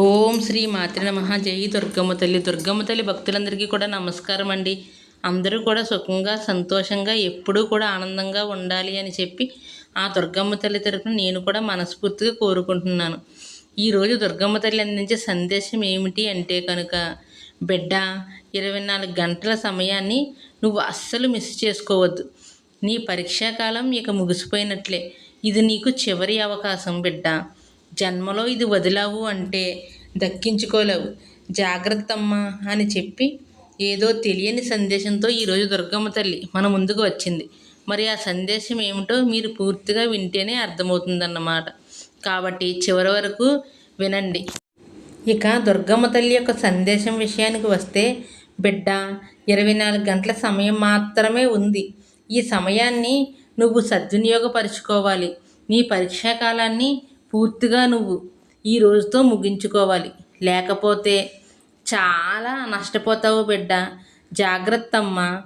ఓం శ్రీ మాతృ నమ. జై దుర్గమ్మ తల్లి. దుర్గమ్మ తల్లి భక్తులందరికీ కూడా నమస్కారం అండి. అందరూ కూడా సుఖంగా సంతోషంగా ఎప్పుడూ కూడా ఆనందంగా ఉండాలి అని చెప్పి ఆ దుర్గమ్మ తల్లి తరపున నేను కూడా మనస్ఫూర్తిగా కోరుకుంటున్నాను. ఈరోజు దుర్గమ్మ తల్లి అందించే సందేశం ఏమిటి అంటే కనుక బిడ్డ ఇరవై నాలుగు గంటల సమయాన్ని నువ్వు అస్సలు మిస్ చేసుకోవద్దు. నీ పరీక్షాకాలం ఇక ముగిసిపోయినట్లే. ఇది నీకు చివరి అవకాశం బిడ్డ. జన్మలో ఇది వదిలావు అంటే దక్కించుకోలేవు. జాగ్రత్తమ్మా అని చెప్పి ఏదో తెలియని సందేశంతో ఈరోజు దుర్గమ్మ తల్లి మన ముందుకు వచ్చింది. మరి ఆ సందేశం ఏమిటో మీరు పూర్తిగా వింటేనే అర్థమవుతుందన్నమాట. కాబట్టి చివరి వరకు వినండి. ఇక దుర్గమ్మ తల్లి యొక్క సందేశం విషయానికి వస్తే బిడ్డ ఇరవై నాలుగు గంటల సమయం మాత్రమే ఉంది. ఈ సమయాన్ని నువ్వు సద్వినియోగపరుచుకోవాలి. నీ పరీక్షా కాలాన్ని పూర్తిగా నువ్వు ఈ రోజుతో ముగించుకోవాలి. లేకపోతే చాలా నష్టపోతావు బిడ్డ. జాగ్రత్తమ్మ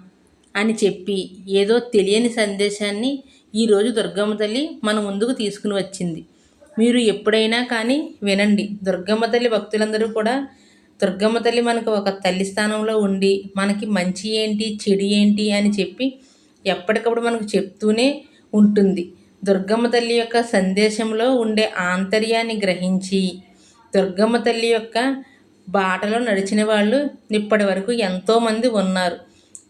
అని చెప్పి ఏదో తెలియని సందేశాన్ని ఈరోజు దుర్గమ్మ తల్లి మన ముందుకు తీసుకుని వచ్చింది. మీరు ఎప్పుడైనా కానీ వినండి. దుర్గమ్మ తల్లి భక్తులందరూ కూడా దుర్గమ్మ తల్లి మనకు ఒక తల్లి స్థానంలో ఉండి మనకి మంచి ఏంటి చెడు ఏంటి అని చెప్పి ఎప్పటికప్పుడు మనకు చెప్తూనే ఉంటుంది. దుర్గమ్మ తల్లి యొక్క సందేశంలో ఉండే ఆంతర్యాన్ని గ్రహించి దుర్గమ్మ తల్లి యొక్క బాటలో నడిచిన వాళ్ళు ఇప్పటి వరకు ఎంతోమంది ఉన్నారు.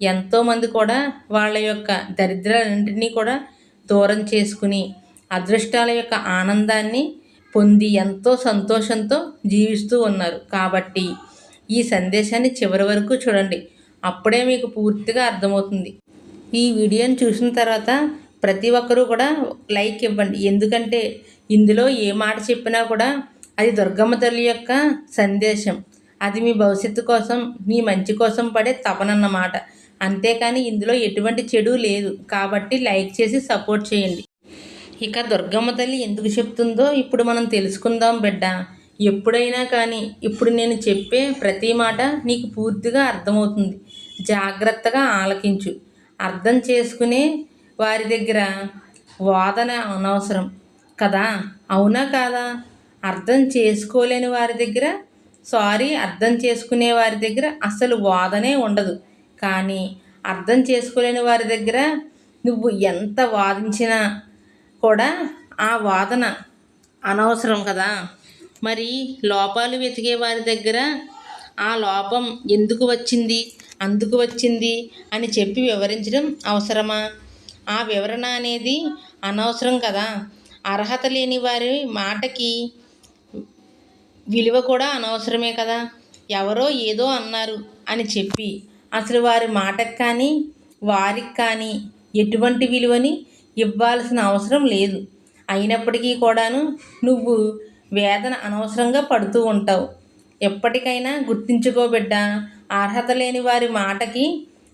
ఎంతోమంది కూడా వాళ్ళ యొక్క దరిద్రాలన్నింటినీ కూడా దూరం చేసుకుని అదృష్టాల యొక్క ఆనందాన్ని పొంది ఎంతో సంతోషంతో జీవిస్తూ ఉన్నారు. కాబట్టి ఈ సందేశాన్ని చివరి వరకు చూడండి. అప్పుడే మీకు పూర్తిగా అర్థమవుతుంది. ఈ వీడియోని చూసిన తర్వాత ప్రతి ఒక్కరూ కూడా లైక్ ఇవ్వండి. ఎందుకంటే ఇందులో ఏ మాట చెప్పినా కూడా అది దుర్గమ్మ తల్లి యొక్క సందేశం. అది మీ భవిష్యత్తు కోసం మీ మంచి కోసం పడే తపనన్నమాట అంతేకాని ఇందులో ఎటువంటి చెడు లేదు. కాబట్టి లైక్ చేసి సపోర్ట్ చేయండి. ఇక దుర్గమ్మ తల్లి ఎందుకు చెప్తుందో ఇప్పుడు మనం తెలుసుకుందాం బిడ్డ. ఎప్పుడైనా కానీ ఇప్పుడు నేను చెప్పే ప్రతి మాట నీకు పూర్తిగా అర్థమవుతుంది. జాగ్రత్తగా ఆలకించు. అర్థం చేసుకునే వారి దగ్గర వాదన అనవసరం. కదా? అవునా కాదా? అర్థం చేసుకోలేని వారి దగ్గర సారీ అర్థం చేసుకునే వారి దగ్గర అసలు వాదనే ఉండదు. కానీ అర్థం చేసుకోలేని వారి దగ్గర నువ్వు ఎంత వాదించినా కూడా ఆ వాదన అనవసరం కదా? మరి లోపాలు వెతికే వారి దగ్గర ఆ లోపం ఎందుకు వచ్చింది అందుకు వచ్చింది అని చెప్పి వివరించడం అవసరమా? ఆ వివరణ అనేది అనవసరం కదా. అర్హత లేని వారి మాటకి విలువ కూడా అనవసరమే కదా. ఎవరో ఏదో అన్నారు అని చెప్పి అసలు వారి మాటకు కానీ వారికి కానీ ఎటువంటి విలువని ఇవ్వాల్సిన అవసరం లేదు. అయినప్పటికీ కూడాను నువ్వు వేదన అనవసరంగా పడుతూ ఉంటావు. ఎప్పటికైనా గుర్తించుకోబిడ్డ అర్హత లేని వారి మాటకి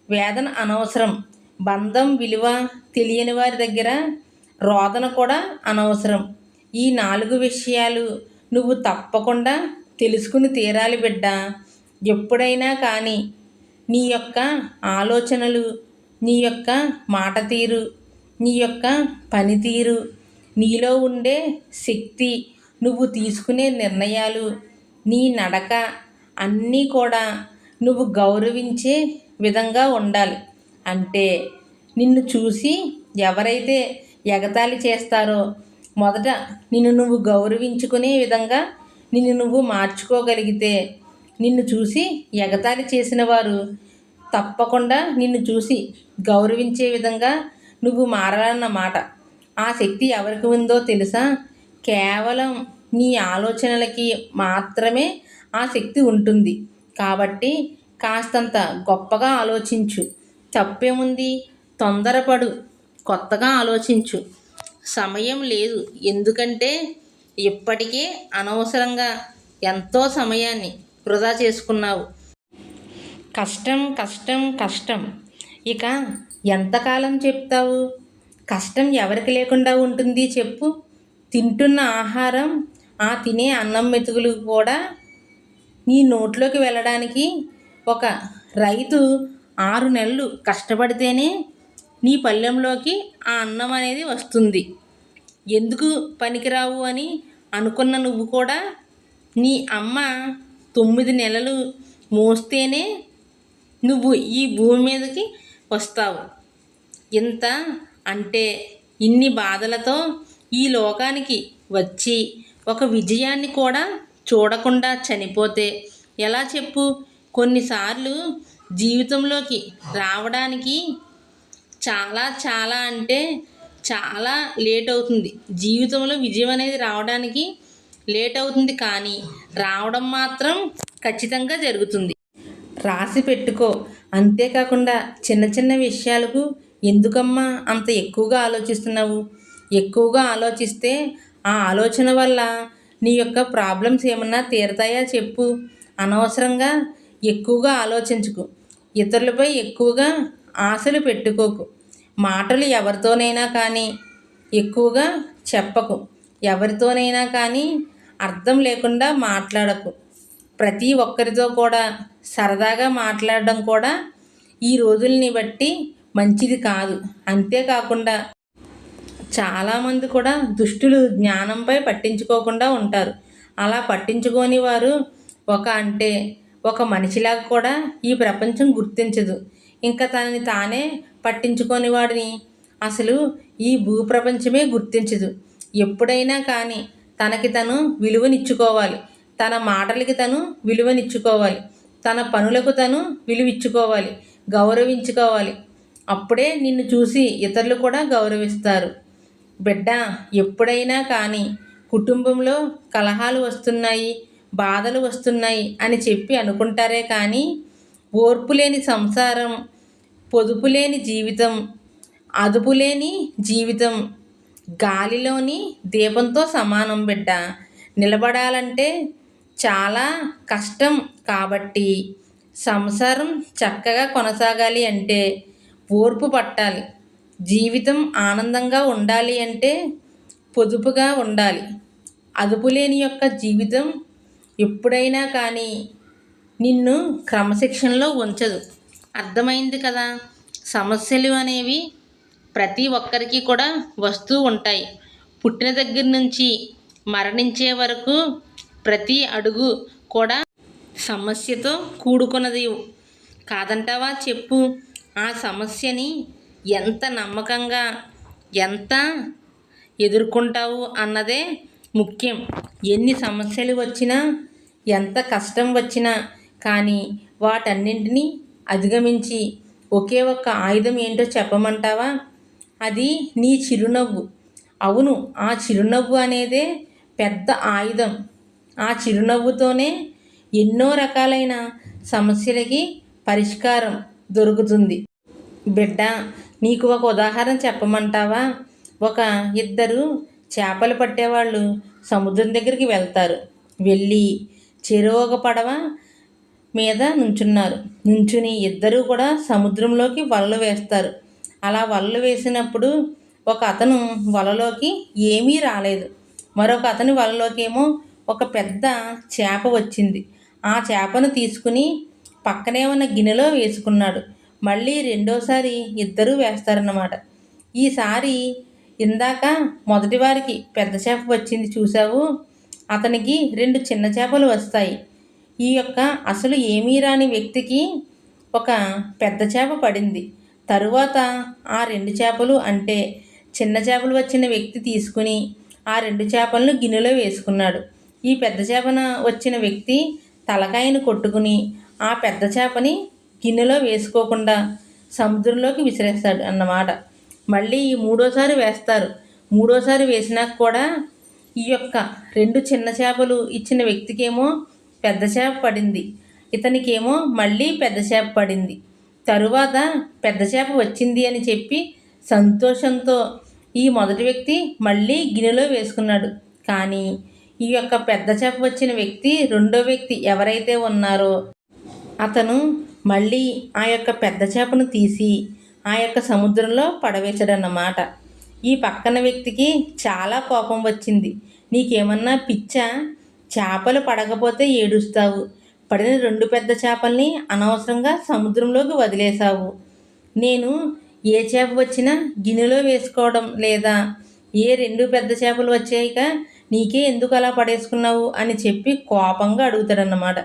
వేదన అనవసరం. బంధం విలువ తెలియని వారి దగ్గర రోదన కూడా అనవసరం. ఈ నాలుగు విషయాలు నువ్వు తప్పకుండా తెలుసుకుని తీరాలి బిడ్డ. ఎప్పుడైనా కానీ నీ యొక్క ఆలోచనలు నీ యొక్క మాట తీరు నీ యొక్క పనితీరు నీలో ఉండే శక్తి నువ్వు తీసుకునే నిర్ణయాలు నీ నడక అన్నీ కూడా నువ్వు గౌరవించే విధంగా ఉండాలి. అంటే నిన్ను చూసి ఎవరైతే ఎగతాళి చేస్తారో మొదట నిన్ను నువ్వు గౌరవించుకునే విధంగా నిన్ను నువ్వు మార్చుకోగలిగితే నిన్ను చూసి ఎగతాళి చేసిన వారు తప్పకుండా నిన్ను చూసి గౌరవించే విధంగా నువ్వు మారాలన్నమాట ఆ శక్తి ఎవరికి ఉందో తెలుసా? కేవలం నీ ఆలోచనలకి మాత్రమే ఆ శక్తి ఉంటుంది. కాబట్టి కాస్తంత గొప్పగా ఆలోచించు. తప్పేముంది? తొందరపడు. కొత్తగా ఆలోచించు. సమయం లేదు. ఎందుకంటే ఇప్పటికే అనవసరంగా ఎంతో సమయాన్ని వృధా చేసుకున్నావు. కష్టం కష్టం కష్టం. ఇక ఎంతకాలం చెప్తావు? కష్టం ఎవరికి లేకుండా ఉంటుంది చెప్పు. తింటున్న ఆహారం ఆ తినే అన్నం మెతుకులు కూడా నీ నోట్లోకి వెళ్ళడానికి ఒక రైతు ఆరు నెలలు కష్టపడితేనే నీ పళ్ళెంలోకి ఆ అన్నం అనేది వస్తుంది. ఎందుకు పనికిరావు అని అనుకున్న నువ్వు కూడా నీ అమ్మ తొమ్మిది నెలలు మోస్తేనే నువ్వు ఈ భూమి మీదకి వస్తావు. ఇంత అంటే ఇన్ని బాధలతో ఈ లోకానికి వచ్చి ఒక విజయాన్ని కూడా చూడకుండా చనిపోతే ఎలా చెప్పు? కొన్నిసార్లు జీవితంలోకి రావడానికి చాలా చాలా అంటే చాలా లేట్ అవుతుంది. జీవితంలో విజయం అనేది రావడానికి లేట్ అవుతుంది కానీ రావడం మాత్రం ఖచ్చితంగా జరుగుతుంది. రాసి పెట్టుకో. అంతేకాకుండా చిన్న చిన్న విషయాలకు ఎందుకమ్మా అంత ఎక్కువగా ఆలోచిస్తున్నావు? ఎక్కువగా ఆలోచిస్తే ఆ ఆలోచన వల్ల నీ యొక్క ప్రాబ్లమ్స్ ఏమన్నా తీరతాయా చెప్పు. అనవసరంగా ఎక్కువగా ఆలోచించుకు. ఇతరులపై ఎక్కువగా ఆశలు పెట్టుకోకు. మాటలు ఎవరితోనైనా కానీ ఎక్కువగా చెప్పకు. ఎవరితోనైనా కానీ అర్థం లేకుండా మాట్లాడకు. ప్రతి ఒక్కరితో కూడా సరదాగా మాట్లాడడం కూడా ఈ రోజుల్ని బట్టి మంచిది కాదు. అంతేకాకుండా చాలామంది కూడా దుష్టులు జ్ఞానంపై పట్టించుకోకుండా ఉంటారు. అలా పట్టించుకోని వారు ఒక అంటే ఒక మనిషిలాగా కూడా ఈ ప్రపంచం గుర్తించదు. ఇంకా తనని తానే పట్టించుకోని వాడిని అసలు ఈ భూప్రపంచమే గుర్తించదు. ఎప్పుడైనా కానీ తనకి తను విలువనిచ్చుకోవాలి. తన మాటలకి తను విలువనిచ్చుకోవాలి. తన పనులకు తను విలువిచ్చుకోవాలి. గౌరవించుకోవాలి. అప్పుడే నిన్ను చూసి ఇతరులు కూడా గౌరవిస్తారు. బిడ్డ ఎప్పుడైనా కానీ కుటుంబంలో కలహాలు వస్తున్నాయి. బాధలు వస్తున్నాయి అని చెప్పి అనుకుంటారే కానీ ఓర్పు లేని సంసారం పొదుపు లేని జీవితం అదుపు లేని జీవితం గాలిలోని దీపంతో సమానం బిడ్డ. నిలబడాలంటే చాలా కష్టం కాబట్టి సంసారం చక్కగా కొనసాగాలి అంటే ఓర్పు పట్టాలి. జీవితం ఆనందంగా ఉండాలి అంటే పొదుపుగా ఉండాలి. అదుపులేని యొక్క జీవితం ఎప్పుడైనా కానీ నిన్ను క్రమశిక్షణలో ఉంచదు. అర్థమైంది కదా? సమస్యలు అనేవి ప్రతి ఒక్కరికి కూడా వస్తూ ఉంటాయి. పుట్టిన దగ్గర నుంచి మరణించే వరకు ప్రతి అడుగు కూడా సమస్యతో కూడుకున్నది. కాదంటావా చెప్పు? ఆ సమస్యని ఎంత నమ్మకంగా ఎంత ఎదుర్కొంటావు అన్నదే ముఖ్యం. ఎన్ని సమస్యలు వచ్చినా ఎంత కష్టం వచ్చినా కానీ వాటన్నింటినీ అధిగమించి ఒకే ఒక్క ఆయుధం ఏంటో చెప్పమంటావా? అది నీ చిరునవ్వు. అవును ఆ చిరునవ్వు అనేదే పెద్ద ఆయుధం. ఆ చిరునవ్వుతోనే ఎన్నో రకాలైన సమస్యలకి పరిష్కారం దొరుకుతుంది. బిడ్డ నీకు ఒక ఉదాహరణ చెప్పమంటావా? ఒక ఇద్దరు చేపలు పట్టేవాళ్ళు సముద్రం దగ్గరికి వెళ్తారు. వెళ్ళి చెరువు ఒక పడవ మీద నుంచున్నారు. నుంచుని ఇద్దరూ కూడా సముద్రంలోకి వలలు వేస్తారు. అలా వలలు వేసినప్పుడు ఒక అతను వలలోకి ఏమీ రాలేదు. మరొక అతని వలలోకేమో ఒక పెద్ద చేప వచ్చింది. ఆ చేపను తీసుకుని పక్కనే ఉన్న గిన్నెలో వేసుకున్నాడు. మళ్ళీ రెండోసారి ఇద్దరూ వేస్తారన్నమాట. ఈసారి ఇందాక మొదటి వారికి పెద్ద చేప వచ్చింది చూసావు అతనికి రెండు చిన్న చేపలు వస్తాయి. ఈ యొక్క అసలు ఏమీ రాని వ్యక్తికి ఒక పెద్ద చేప పడింది. తరువాత ఆ రెండు చేపలు అంటే చిన్న చేపలు వచ్చిన వ్యక్తి తీసుకుని ఆ రెండు చేపలను గిన్నెలో వేసుకున్నాడు. ఈ పెద్ద చేపన వచ్చిన వ్యక్తి తలకాయను కొట్టుకుని ఆ పెద్ద చేపని గిన్నెలో వేసుకోకుండా సముద్రంలోకి విసిరేస్తాడు అన్నమాట. మళ్ళీ ఈ మూడోసారి వేస్తారు. మూడోసారి వేసినాక కూడా ఈ యొక్క రెండు చిన్న చేపలు ఇచ్చిన వ్యక్తికేమో పెద్ద చేప పడింది. ఇతనికేమో మళ్ళీ పెద్ద చేప పడింది. తరువాత పెద్ద చేప వచ్చింది అని చెప్పి సంతోషంతో ఈ మొదటి వ్యక్తి మళ్ళీ గిన్నెలో వేసుకున్నాడు. కానీ ఈ యొక్క పెద్ద చేప వచ్చిన వ్యక్తి రెండో వ్యక్తి ఎవరైతే ఉన్నారో అతను మళ్ళీ ఆ యొక్క పెద్ద చేపను తీసి ఆ యొక్క సముద్రంలో పడవేశాడన్నమాట. ఈ పక్కన వ్యక్తికి చాలా కోపం వచ్చింది. నీకేమన్నా పిచ్చా? చేపలు పడకపోతే ఏడుస్తావు. పడిన రెండు పెద్ద చేపల్ని అనవసరంగా సముద్రంలోకి వదిలేశావు. నేను ఏ చేప వచ్చినా గిన్నెలో వేసుకోవడం లేదా? ఏ రెండు పెద్ద చేపలు వచ్చాయిక నీకే ఎందుకు అలా పడేసుకున్నావు? అని చెప్పి కోపంగా అడుగుతాడన్నమాట.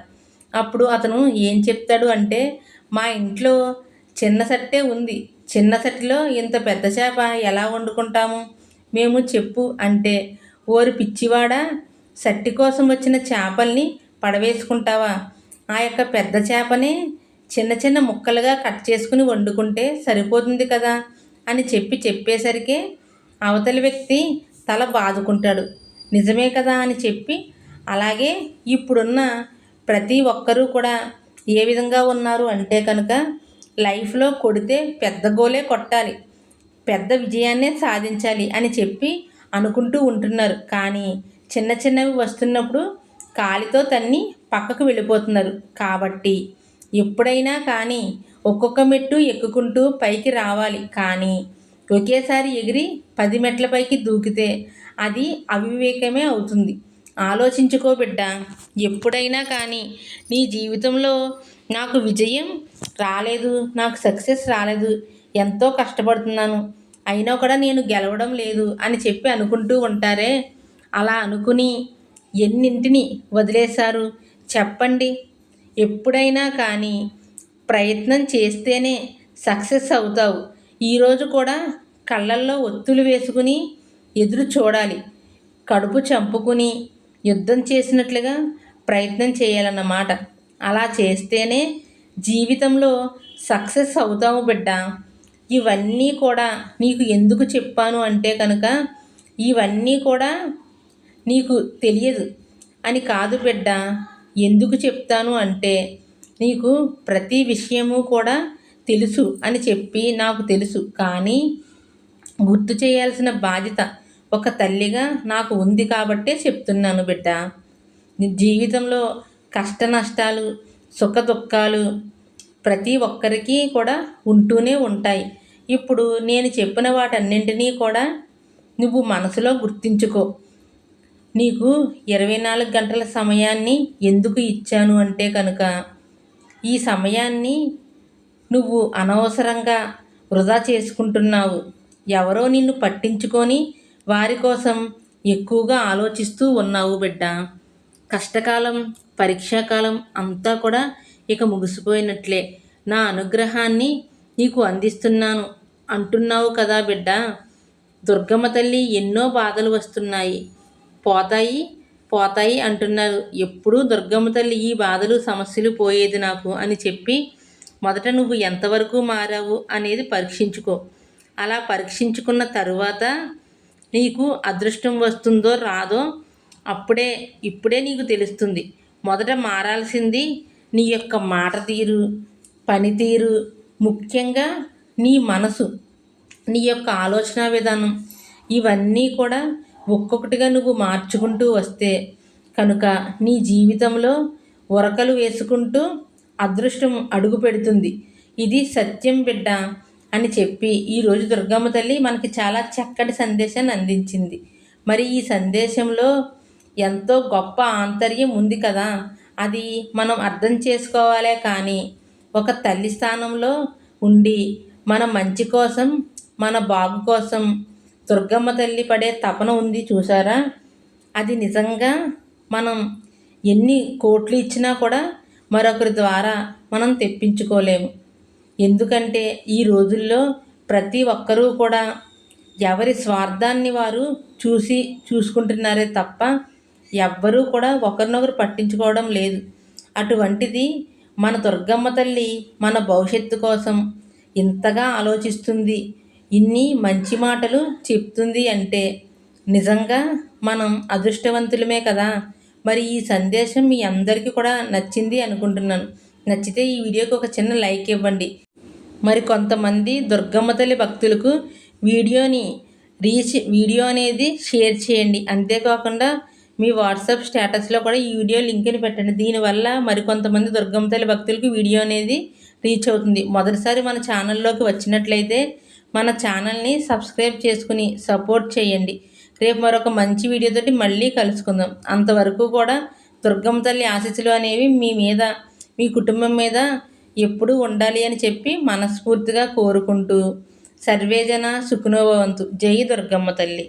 అప్పుడు అతను ఏం చెప్తాడు అంటే మా ఇంట్లో చిన్న సట్టే ఉంది. చిన్న సట్టిలో ఇంత పెద్ద చేప ఎలా వండుకుంటాము? మేము చెప్పు అంటే ఓరి పిచ్చివాడా సట్టి కోసం వచ్చిన చేపల్ని పడవేసుకుంటావా? ఆ యొక్క పెద్ద చేపని చిన్న చిన్న ముక్కలుగా కట్ చేసుకుని వండుకుంటే సరిపోతుంది కదా? అని చెప్పి చెప్పేసరికి అవతలి వ్యక్తి తల బాదుకుంటాడు. నిజమే కదా అని చెప్పి అలాగే ఇప్పుడున్న ప్రతి ఒక్కరూ కూడా ఏ విధంగా ఉన్నారు అంటే కనుక లైఫ్లో కొడితే పెద్ద గోలే కొట్టాలి. పెద్ద విజయాన్నే సాధించాలి అని చెప్పి అనుకుంటూ ఉంటున్నారు. కానీ చిన్న చిన్నవి వస్తున్నప్పుడు కాలితో తన్ని పక్కకు వెళ్ళిపోతున్నారు. కాబట్టి ఎప్పుడైనా కానీ ఒక్కొక్క మెట్టు ఎక్కుకుంటూ పైకి రావాలి. కానీ ఒకేసారి ఎగిరి పది మెట్ల పైకి దూకితే అది అవివేకమే అవుతుంది. ఆలోచించుకో బిడ్డ ఎప్పుడైనా కానీ నీ జీవితంలో నాకు విజయం రాలేదు నాకు సక్సెస్ రాలేదు ఎంతో కష్టపడుతున్నాను అయినా కూడా నేను గెలవడం లేదు అని చెప్పి అనుకుంటూ ఉంటారే? అలా అనుకుని ఎన్నింటిని వదిలేశారు? చెప్పండి. ఎప్పుడైనా కానీ ప్రయత్నం చేస్తేనే సక్సెస్ అవుతావు. ఈరోజు కూడా కళ్ళల్లో ఒత్తులు వేసుకుని ఎదురు చూడాలి. కడుపు చంపుకుని యుద్ధం చేసినట్లుగా ప్రయత్నం చేయాలన్నమాట. అలా చేస్తేనే జీవితంలో సక్సెస్ అవుతాము బిడ్డ. ఇవన్నీ కూడా నీకు ఎందుకు చెప్పాను అంటే కనుక ఇవన్నీ కూడా నీకు తెలియదు అని కాదు బిడ్డ. ఎందుకు చెప్తాను అంటే నీకు ప్రతి విషయము కూడా తెలుసు అని చెప్పి నాకు తెలుసు. కానీ గుర్తు చేయాల్సిన బాధ్యత ఒక తల్లిగా నాకు ఉంది కాబట్టే చెప్తున్నాను బిడ్డ. జీవితంలో కష్ట నష్టాలు సుఖ దుఃఖాలు ప్రతి ఒక్కరికి కూడా ఉంటూనే ఉంటాయి. ఇప్పుడు నేను చెప్పిన వాటన్నింటినీ కూడా నువ్వు మనసులో గుర్తించుకో. నీకు ఇరవై నాలుగు గంటల సమయాన్ని ఎందుకు ఇచ్చాను అంటే కనుక ఈ సమయాన్ని నువ్వు అనవసరంగా వృధా చేసుకుంటున్నావు. ఎవరో నిన్ను పట్టించుకొని వారి కోసం ఎక్కువగా ఆలోచిస్తూ ఉన్నావు బిడ్డ. కష్టకాలం పరీక్షాకాలం అంతా కూడా ఇక ముగిసిపోయినట్లే. నా అనుగ్రహాన్ని నీకు అందిస్తున్నాను అంటున్నావు కదా బిడ్డ. దుర్గమ్మ తల్లి ఎన్నో బాధలు వస్తున్నాయి. పోతాయి పోతాయి అంటున్నారు. ఎప్పుడూ దుర్గమ్మ తల్లి ఈ బాధలు సమస్యలు పోయేది నాకు అని చెప్పి మొదట నువ్వు ఎంతవరకు మారావు అనేది పరీక్షించుకో. అలా పరీక్షించుకున్న తరువాత నీకు అదృష్టం వస్తుందో రాదో అప్పుడే ఇప్పుడే నీకు తెలుస్తుంది. మొదట మారాల్సింది నీ యొక్క మాట తీరు పనితీరు ముఖ్యంగా నీ మనసు నీ యొక్క ఆలోచన విధానం. ఇవన్నీ కూడా ఒక్కొక్కటిగా నువ్వు మార్చుకుంటూ వస్తే కనుక నీ జీవితంలో ఉరకలు వేసుకుంటూ అదృష్టం అడుగు పెడుతుంది. ఇది సత్యం బిడ్డ అని చెప్పి ఈరోజు దుర్గమ్మ తల్లి మనకి చాలా చక్కటి సందేశాన్ని అందించింది. మరి ఈ సందేశంలో ఎంతో గొప్ప ఆంతర్యం ఉంది కదా. అది మనం అర్థం చేసుకోవాలే కానీ ఒక తల్లి స్థానంలో ఉండి మన మంచి కోసం మన బాగు కోసం దుర్గమ్మ తల్లి పడే తపన ఉంది చూసారా? అది నిజంగా మనం ఎన్ని కోట్లు ఇచ్చినా కూడా మరొకరి ద్వారా మనం తెప్పించుకోలేము. ఎందుకంటే ఈ రోజుల్లో ప్రతి ఒక్కరూ కూడా ఎవరి స్వార్థాన్ని వారు చూసి చూసుకుంటున్నారే తప్ప ఎవ్వరూ కూడా ఒకరినొకరు పట్టించుకోవడం లేదు. అటువంటిది మన దుర్గమ్మ తల్లి మన భవిష్యత్తు కోసం ఇంతగా ఆలోచిస్తుంది. ఇన్ని మంచి మాటలు చెప్తుంది అంటే నిజంగా మనం అదృష్టవంతులమే కదా. మరి ఈ సందేశం మీ అందరికీ కూడా నచ్చింది అనుకుంటున్నాను. నచ్చితే ఈ వీడియోకి ఒక చిన్న లైక్ ఇవ్వండి. మరి కొంతమంది దుర్గమ్మ తల్లి భక్తులకు వీడియోని రీచ్ వీడియో అనేది షేర్ చేయండి. అంతేకాకుండా మీ వాట్సాప్ స్టేటస్లో కూడా ఈ వీడియో లింక్ని పెట్టండి. దీనివల్ల మరికొంతమంది దుర్గమ్మ తల్లి భక్తులకు వీడియో అనేది రీచ్ అవుతుంది. మొదటిసారి మన ఛానల్లోకి వచ్చినట్లయితే మన ఛానల్ని సబ్స్క్రైబ్ చేసుకుని సపోర్ట్ చేయండి. రేపు మరొక మంచి వీడియోతోటి మళ్ళీ కలుసుకుందాం. అంతవరకు కూడా దుర్గమ్మ తల్లి ఆశీస్సులు అనేవి మీ మీద మీ కుటుంబం మీద ఎప్పుడూ ఉండాలి అని చెప్పి మనస్ఫూర్తిగా కోరుకుంటూ సర్వేజన సుఖనోభవంతు జై దుర్గమ్మ తల్లి.